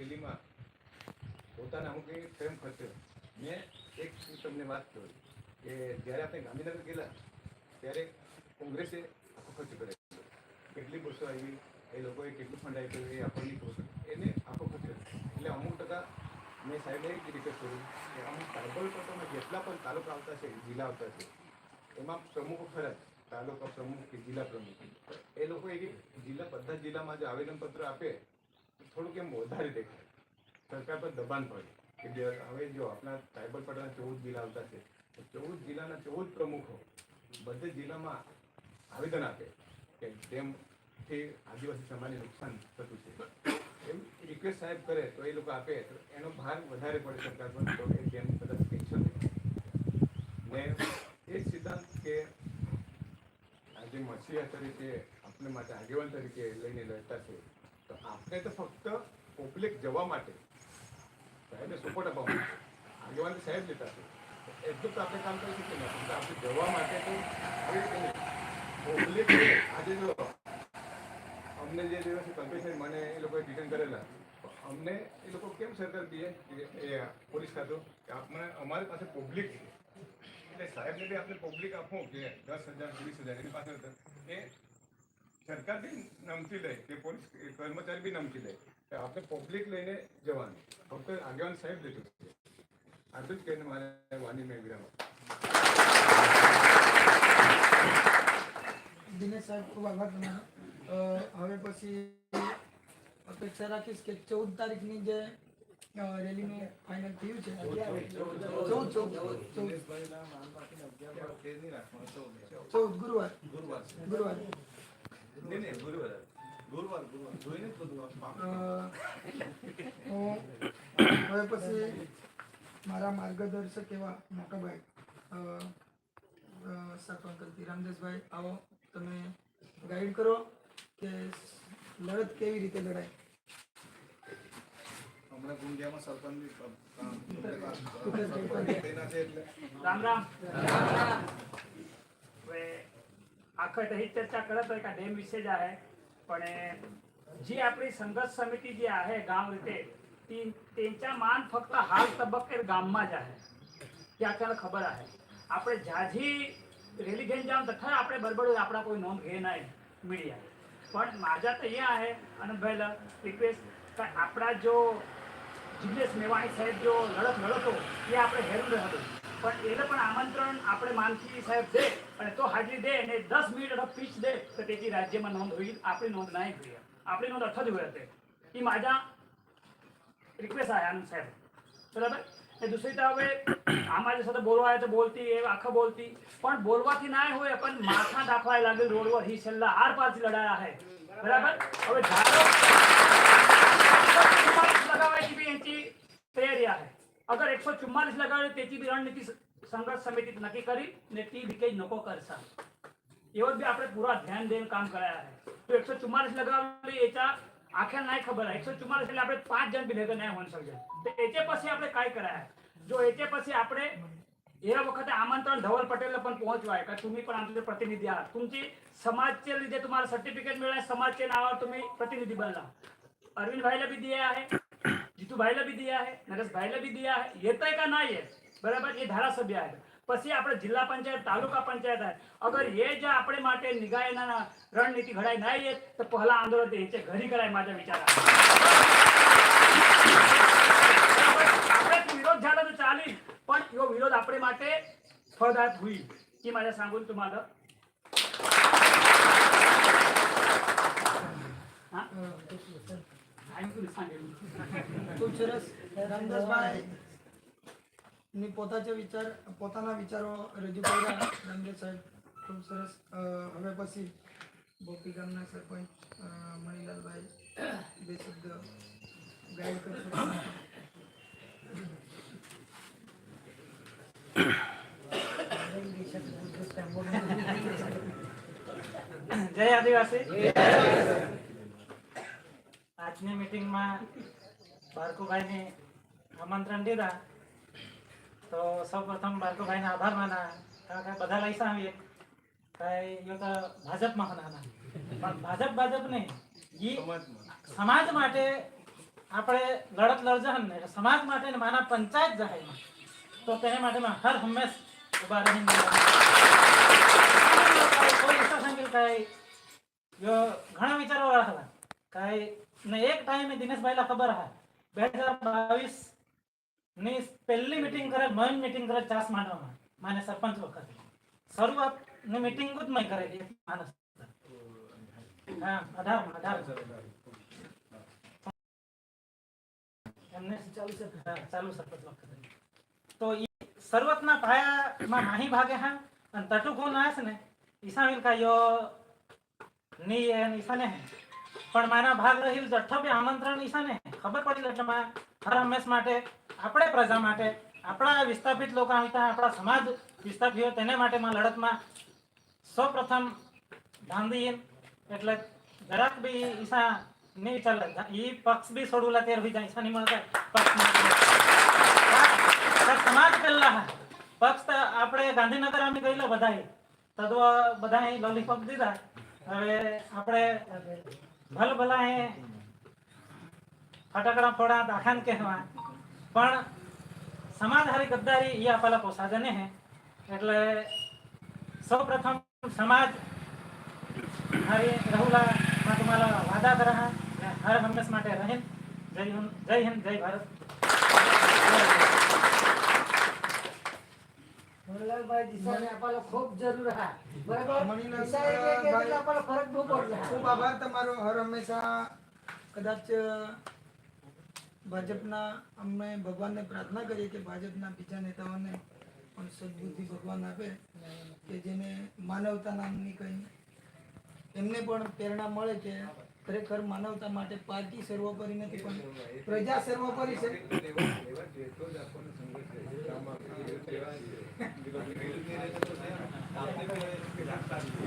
રેલીમાં પોતાના અમુક એ સ્વયં ખર્ચો મેં એક તમને વાત કરી કે જ્યારે આપણે ગાંધીનગર ગયેલા ત્યારે કોંગ્રેસે આખો ખર્ચ કર્યો. કેટલી બસો આવી, એ લોકોએ કેટલું ફંડ આપ્યું, એ આપણને ખબર એને આખો ખર્ચ એટલે અમુક ટકા મેં સાહેબને એક રિક્વેસ્ટ કર્યું કે અમુક ટ્રાઇબલ પણ જેટલા પણ તાલુકા આવતા છે, જિલ્લા આવતા છે, એમાં પ્રમુખ ખરા તાલુકા પ્રમુખ કે જિલ્લા પ્રમુખ. એ લોકો એક જિલ્લા, બધા જિલ્લામાં જે આવેદનપત્ર આપે થોડુંક એમ વધારે દેખાય. સરકાર પર દબાણ પડે. કે જે હવે જો આપણા સાયબર પટેલના ચૌદ જિલ્લા આવતા છે, તો ચૌદ જિલ્લાના ચૌદ પ્રમુખો બધે જિલ્લામાં આવેદન આપે કે તેમથી આદિવાસી સમાજને નુકસાન થતું છે. એમ રિક્વેસ્ટ સાહેબ કરે તો એ લોકો આપે, તો એનો ભાર વધારે પડે સરકાર પર, તો કે જેમ કદાચ પેન્શન ને એ સિદ્ધાંત કે આજે મસીહા તરીકે આપણે માટે આગેવાન તરીકે લઈને લડતા છે. તો આપણે તો ફક્ત પબ્લિક જવા માટે સાહેબને સપોર્ટ આપવા માટે આગેવાન સાહેબ લેતા છે. એટલું તો આપણે કામ કરી શકીએ ને. પણ આપણે જવા માટે તો પબ્લિક આજે જો અમને જે દિવસે કલ્પેશન મને એ લોકોએ રિટર્ન કરેલા અમને એ લોકો કેમ સરકાર કે એ પોલીસ ખાતું, કે આપણે અમારી પાસે પબ્લિક એટલે સાહેબને બી આપણે પબ્લિક આપવું કે દસ હજાર, વીસ હજાર એની પાસે એ સરકાર બી નમતી લે કે પોલીસ કર્મચારી બી નમતી લે. કે આપણે પબ્લિક લઈને જવાનું. ફક્ત આગેવાન સાહેબ લીધું છે. આટલું જ કહીને મારે વાની મેં વિરામ દિનેશ સાહેબ ખૂબ આભાર તમારો. હવે પછી અપેક્ષા રાખીશ કે ચૌદ તારીખની જે રેલીનું ફાઇનલ થયું છે ચૌદ ચૌદ ચૌદ. ચૌદ ગુરુવાર. ગુરુવાર. નહીં નહીં ગુરુવાર. ગુરુવાર ગુરુવાર. જોઈને જ બધું હવે પછી મારા માર્ગદર્શક એવા મોટાભાઈ સરપંચ રામદાસભાઈ આવો તમે ગાઈડ કરો કે લડત કેવી રીતે લડાય? હમણાં ગુંડિયામાં સરપંચ રામ રામ રામ. અક્ષય ही चर्चा करत आहे का डॅम विषय जे आहे पण जी आपली संघर्ष समिती जी आहे गाव रिते ती त्यांच्या मान फक्त हाल तबक्के ગામમાં જ आहे તે આપણને ખબર आहे આપણે જાજી રેલી घेऊन जाम तर આપણે बरोबर આપણા કોઈ નોંધ ઘે नाही મીડિયા. પણ माझा तर એ आहे અનંતભાઈલા રિક્વેસ્ટ, કે આપણા જો જિગ્નેશ મેવાણી સાહેબ જો લડત લડતો, એ આપણે હેરું હતું પણ એને પણ આમંત્રણ આપણે માનસી સાહેબ દે અને તો હાજરી દે અને દસ મિનિટ અથવા પીચ દે, તો તેથી રાજ્યમાં નોંધ હોઈ, આપણી નોંધ નાય જોઈએ આપણી નોંધ અઠવાડિયું હોય હતી એ માજા રિક્વેસ્ટ આયા આનંદ સાહેબ. બરાબર? એ દૂસરી તરફ આમાં જે સાથે બોલવા આવે તો બોલતી, એ આખા બોલતી. પણ બોલવાથી ના હોય, પણ માથા દાખવાય લાગે રોડ પર હી છેલ્લા આર પારથી લડાયા હે. બરાબર? હવે ધારો લગાવાય કે એની પ્રેરિયા હે. અગર એકસો ચુમ્માલીસ લગાડે તેથી રણનીતિ સંઘર્ષ સમિતિ નક્કી કરી ને ટી વિકેટ નકો કરશે. એવો બી આપણે પૂરા ધ્યાન દઈને કામ કરાયા છે. તો એકસો ચુમ્માલીસ લગાવે એ ચા આખે નાય ખબર એકસો ચુમ્માલીસ એટલે આપણે પાંચ જણ બી ભેગા નહીં હોઈ શકીએ તો એચે પછી આપણે કાંઈ કરાયા. જો એચે પછી આપણે या वखत आमंत्रण धवल पटेलला पण पोहोचवाय का तुम्ही पण आमचे प्रतिनिधी आहात तुमची समाजचे लिधे तुम्हाला सर्टिफिकेट मिळाले समाजचे नावावर तुम्ही प्रतिनिधी बनला अरविंद भाईला बी दिया आहे जीतू भाईला भी दिया है नरेश भाईला भी दिया है येत आहे का नाही येत बरोबर એ ધારાસભ્ય आहे પછી આપણે જિલ્લા પંચાયત તાલુકા પંચાયત आहे અગર એ જે આપણે માટે નિગાયના રણનીતિ ઘડાઈ नाही येत तर पहिला आंदोलन ते याचे घरी कराय माझ्या विचारात આપણે विरोध झाला तर चालेल पण यो विरोध आपले માટે फळदायक होईल ही माझ्या सांगून तुम्हाला हा? खूप સરસ રામદાસભાઈ ની પોતાના વિચાર પોતાના વિચારો રજૂ કર્યા. રામદેવ સાહેબ ખૂબ સરસ. હવે પછી બોપી સરપંચ મણિલાલભાઈ બે શબ્દ ગાઈડ કરશો. જય આદિવાસી. આજની મિટિંગમાં બારકુભાઈને આમંત્રણ દીધા. તો સૌ પ્રથમ બારકુભાઈને આભાર માના. કારણ કે બધા લઈ આવીએ કાંઈ યો તો ભાજપમાં હોના પણ ભાજપ ભાજપ નહીં. સમાજ માટે આપણે લડત લડજહન ને. સમાજ માટે માના પંચાયત જહાયમાં તો તેને માટે હર હંમેશ ઊભા રહીને કોઈ ઈચ્છા યો ઘણા વિચારો વાળા હતા. કાંઈ ને એક ટાઈમે દિનેશભાઈ ખબર હા. બે હજાર બાવીસની પહેલી મીટિંગ કરે મન મીટિંગ કરે ચાસ માંડવામાં માને સરપંચ વખતે. શરૂઆતની મીટિંગ જ મેં કરેલી માણસ. હા, અઢાર અઢાર. એમને ચાલુ છે ચાલુ સરપંચ વખતે. તો એ શરૂઆતના પાયામાં માહી ભાગે હા, અને તટુકો નાશ ને ઈસામિલ કાયો ની ઈસાને હે. પણ મારા ભાગ રહી જઠ્ઠો આમંત્રણ છે ને, ખબર પડી એટલે માં હર હંમેશ માટે, આપણે પ્રજા માટે, આપણા વિસ્થાપિત લોકો આવતા આપણા સમાજ વિસ્થાપિત તેને માટે માં લડતમાં સૌપ્રથમ ગાંધી એટલે જરાક બી ઈસા નહીં ચાલે. એ પક્ષ બી છોડુલા તેર હોય જાય ઈસા નહીં મળતા પક્ષ સમાજ પહેલા પક્ષ આપણે ગાંધીનગર અમે ગયેલા બધાએ. તદ્વ બધાએ લોલીપોપ દીધા. હવે આપણે ભલ ભલા હે ફટાકડા ફોડા, દાખાન કહેવા. પણ સમાજહારી ગદ્દારી એ આપેલા પોસાદને હે. એટલે સૌ પ્રથમ સમાજ હારી રહુલા તમારા વાદા કરા હર હંમેશ માટે રહેન જય હિન્દ જય હિન્દ, જય ભારત. મણિલાલભાઈ દિશાને આપવાનો ખૂબ જરૂર હા. બરાબર? દિશા એક એક એટલે ભાઈ- આપણો ફરક બહુ પડશે ખૂબ આભાર તમારો. હર હંમેશા કદાચ ભાજપના અમે ભગવાનને પ્રાર્થના કરીએ કે ભાજપના બીજા નેતાઓને પણ સદબુદ્ધિ ભગવાન આપે કે જેને માનવતા નામની કંઈ એમને પણ પ્રેરણા મળે કે ખરેખર માનવતા માટે પાર્ટી સર્વોપરી નથી પણ પ્રજા સર્વોપરી છે.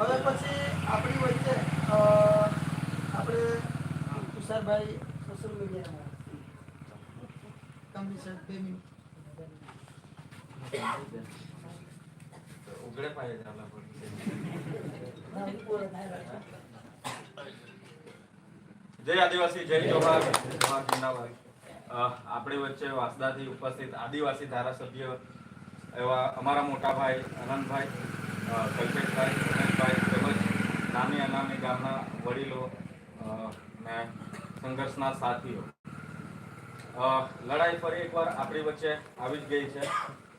હવે પછી આપણી વચ્ચે આપણે તુષારભાઈ સોશિયલ મીડિયામાં કમની બે મિનિટ. ઉગડે પાયે જય આદિવાસી, જય જોહાર આપણી વચ્ચે વાસદાથી ઉપસ્થિત આદિવાસી ધારાસભ્ય એવા અમારા મોટા ભાઈ અનંતભાઈ કલ્પેશભાઈ અનંતભાઈ તેમજ નાની અનામી ગામના વડીલો ને સંઘર્ષના સાથીઓ. લડાઈ ફરી એકવાર આપણી વચ્ચે આવી જ ગઈ છે.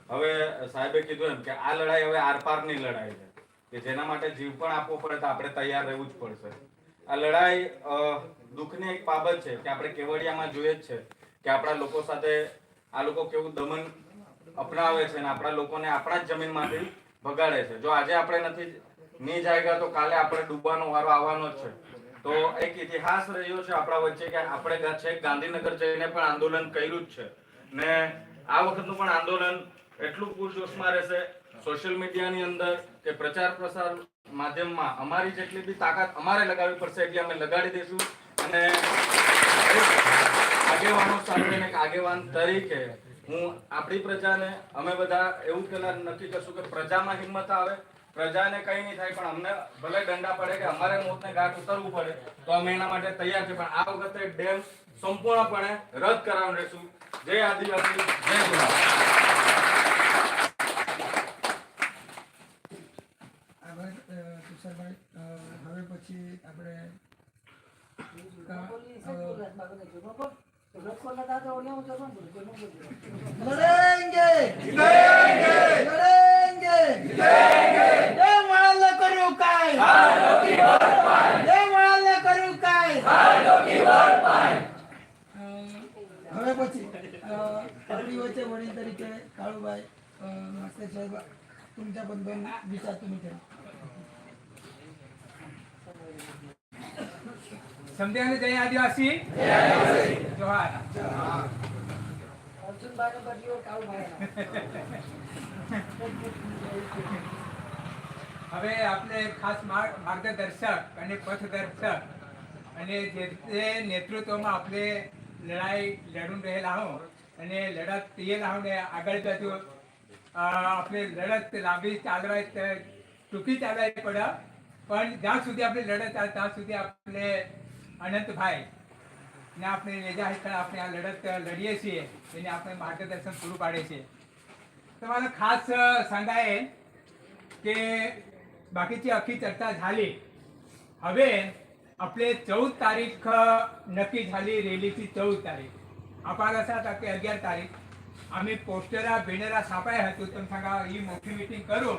હવે સાહેબે કીધું એમ કે આ લડાઈ હવે આરપારની લડાઈ છે, કે જેના માટે જીવ પણ આપવો પડે તો આપણે તૈયાર રહેવું જ પડશે. આ લડાઈ દુઃખની એક બાબત છે કે આપણે કેવડિયામાં જોઈએ જ છે કે આપણા લોકો સાથે આ લોકો કેવું દમન અપનાવે છે અને આપણા લોકોને આપણા જ જમીનમાંથી ભગાડે છે. જો આજે આપણે નથી નહીં જાયગા તો કાલે આપણે ડૂબવાનો વારો આવવાનો જ છે. તો એક ઇતિહાસ રહ્યો છે આપણા વચ્ચે કે આપણે છેક ગાંધીનગર જઈને પણ આંદોલન કર્યું જ છે. ને આ વખતનું પણ આંદોલન એટલું પૂરજોશમાં રહેશે. સોશિયલ મીડિયાની અંદર કે પ્રચાર પ્રસાર માધ્યમમાં અમારી જેટલી બી તાકાત અમારે લગાવવી પડશે એટલી અમે લગાડી દઈશું. અને આગેવાનો સાથે એક આગેવાન તરીકે હું આપણી પ્રજાને, અમે બધા એવું જ નક્કી કરશું કે પ્રજામાં હિંમત આવે, પ્રજાને કઈ નહીં થાય, પણ અમને ભલે દંડા પડે કે અમારે મોતને ઘાટ ઉતરવું પડે, તો અમે એના માટે તૈયાર છે પણ આ વખતે ડેમ સંપૂર્ણપણે રદ કરાવવાનું રહેશું. જય આદિવાસી, જય ગુજરાત. હું જવાનું બોલું, કોઈ ન બોલું. લડેંગે લડેંગે જય મળાલે કર્યું કાંઈ જય મળાલે કર્યું કાંઈ અ, હવે પછી અ, આપણી વચ્ચે વડીલ તરીકે કાળુભાઈ અ, માસ્ટર साहेब तुमच्याबद्दल दोन विचार तुम्ही करा સમજ્યાને જય આદિવાસી? જોહાર. હવે આપણે ખાસ માર્ગ- માર્ગદર્શક અને પથદર્શક અને જે તે નેતૃત્વમાં આપણે લડાઈ લડું રહેલા હો અને લડત પીએલા હો ને આગળ જતું આપણે લડત લાંબી ચાલવા જ- ટૂંકી ચાલવા પડે. પણ જ્યાં સુધી આપણે લડત ત્યાં સુધી આપણે અનંતભાઈ ને આપણે લેજા હેઠળ આપણે આ લડત લડીએ છીએ એને આપણે માર્ગદર્શન પૂરું પાડે છે તમાला खास सांगाय की बाकीची अख्खी चर्चा झाली। हवे आपले चौद तारीख नक्की झाली रॅलीची चौद तारीख। आपण असा आता की अग्यार तारीख। आम्ही पोस्टरा बेनरा छापाय होतो तुम्ही सांगा ही मोठी मिटिंग करू.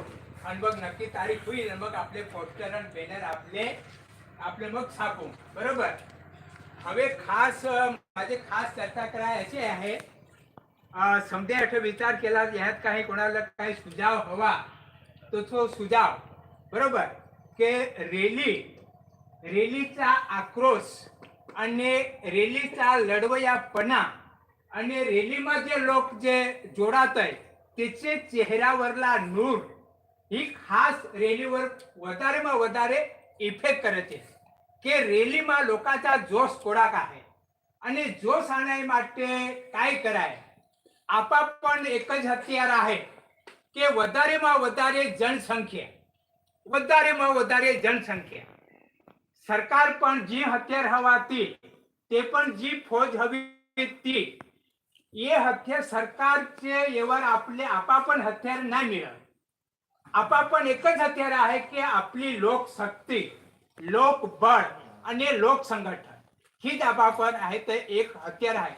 आणि मग नक्की तारीख होईल मग आपले पोस्टर आणि बेनर आपले आपले मग छापू बरोबर? हवे खास माझे खास चर्चा करायची आहे. समजा विचार केला ह्यात काही कोणाला काही सुझाव हवा तो तो सुझाव बरोबर? के रेली रेलीचा आक्रोश आणि रेलीचा लढवयापणा आणि रेलीमध्ये लोक जे जोडात आहे त्याचे चेहऱ्यावरला नूर. ही खास रेलीवर वधारे मग वधारे ઇફેક્ટ કરે છે કે રેલીમાં લોકાચાર જોશ થોડાક હે અને જોશ આના માટે કાંઈ કરાય. આપા પણ એક જ હથિયાર આહે કે વધારેમાં વધારે જનસંખ્યા. વધારેમાં વધારે જનસંખ્યા. સરકાર પણ જે હથિયાર હવાતી તે પણ જે ફોજ હવી તી એ હથિયાર સરકાર છે એવા આપણે આપા પણ હથિયાર ના મેળવે. आपापण एकच हत्यार आहे की आपली लोकशक्ती लोकबळ आणि लोकसंघटन. ही हीच पण आहे ते एक हत्यार आहे.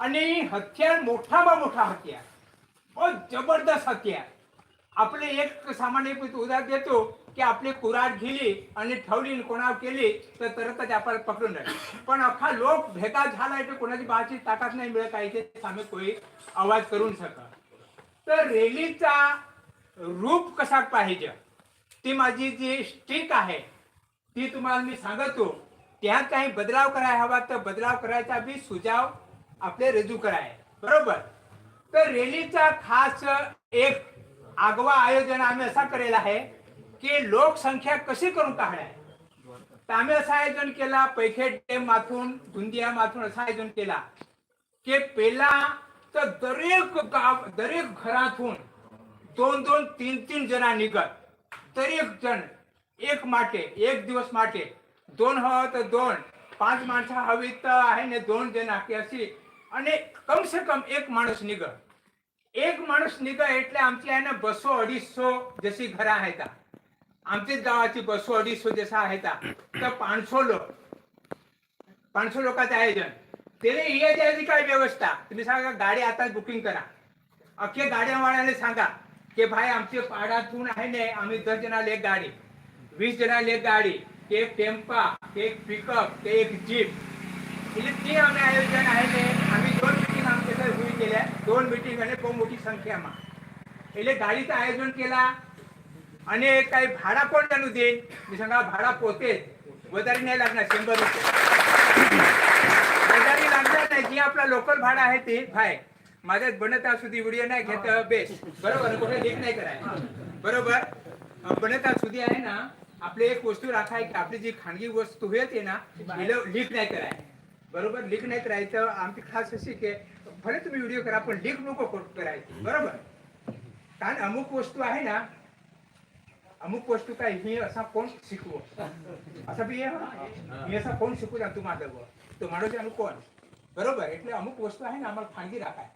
आणि हत्यार मोठाમાં मोठा हत्यार. बहुत जबरदस्त हत्यार. आपले एक सामान्य उदाहरण देतो की आपली कुराट गेली आणि ठेवली कोणावर केली तर तरतच आपण पकडून राहील. पण अख्खा लोक भेगा झालाय तर कोणाची बाची ताकद नाही मिळत आहे ते सामे कोणी आवाज करून शकत. तर रेलीचा रूप कसा पाहिजे? ती माझी जी स्टिक आहे ती तुम्हाला मी सांगतो. त्यात काही बदलाव करायला हवा तर बदलाव करायचा बी सुझाव आपले रजू कराय. बरोबर? तर रेलीचा खास एक आगवा आयोजन आम्ही असा करेल आहे की लोकसंख्या कशी करून काढाय तर आम्ही असं आयोजन केला पैखे डेम माथून धुंदिया माथून असं आयोजन केला की पेला तर दरेक गाव दरेक घरातून दोन दोन तीन तीन जना निघत दरेक जण एक माटे एक दिवस माटे दोन हवं तर दोन पाच माणसं हवी तर आहे ने दोन जण की अशी आणि कम से कम एक माणूस निघत एक माणूस निघ એટલે आमची आहे ना बसो अडीचशो जशी घरं आहेत आमच्याच गावाची बसो अडीचशो जसं आहेत तर पाचशो लोक पाचशो लोकांचं आयोजन त्याने ये द्यायची काय व्यवस्था तुम्ही सांगा गाडी आता बुकिंग करा अख्खे गाड्यावाल्याने सांगा की भाई आमच्या पाडातून आहे नाही आम्ही दस जणाला एक गाडी. वीस जणाला एक गाडी. एक टेम्पा एक पिकअप ते एक जीप. म्हणजे ते आम्ही आयोजन आहे नाही आम्ही दोन मिटिंग आमच्याकडे होईल केल्या दोन मिटिंग आणि खूप मोठी संख्या मा गाडीचं आयोजन केला. आणि काही भाडा कोण जाणू देईन? मी सांगा भाडा पोते. वजारी नाही लागणार शंभर रुपये. वजारी लागणार नाही जे आपला लोकल भाडा आहे ते भाय माझ्यात बनता સુધી व्हिडिओ नाही घेत बेस बरोबर कुठे लीक नाही कराय बरोबर बनता સુધી आहे ना आपले एक वस्तू राखाय की आपली जी खानगी वस्तू येते ना लीक नाही कराय बरोबर लीक नाही करायचं आमची खास अशी की भले तुम्ही व्हिडिओ करा पण लीक नको करू- करायची बरोबर कारण अमुक वस्तू आहे ना अमुक वस्तू काय ही असा कोण शिकवू असा बी आहे मी असा कोण शिकू ना तू माझं तो माणूस अनु कोण बरोबर એટલે અમુક વસ્તુ आहे ना आम्हाला खानगी राखाय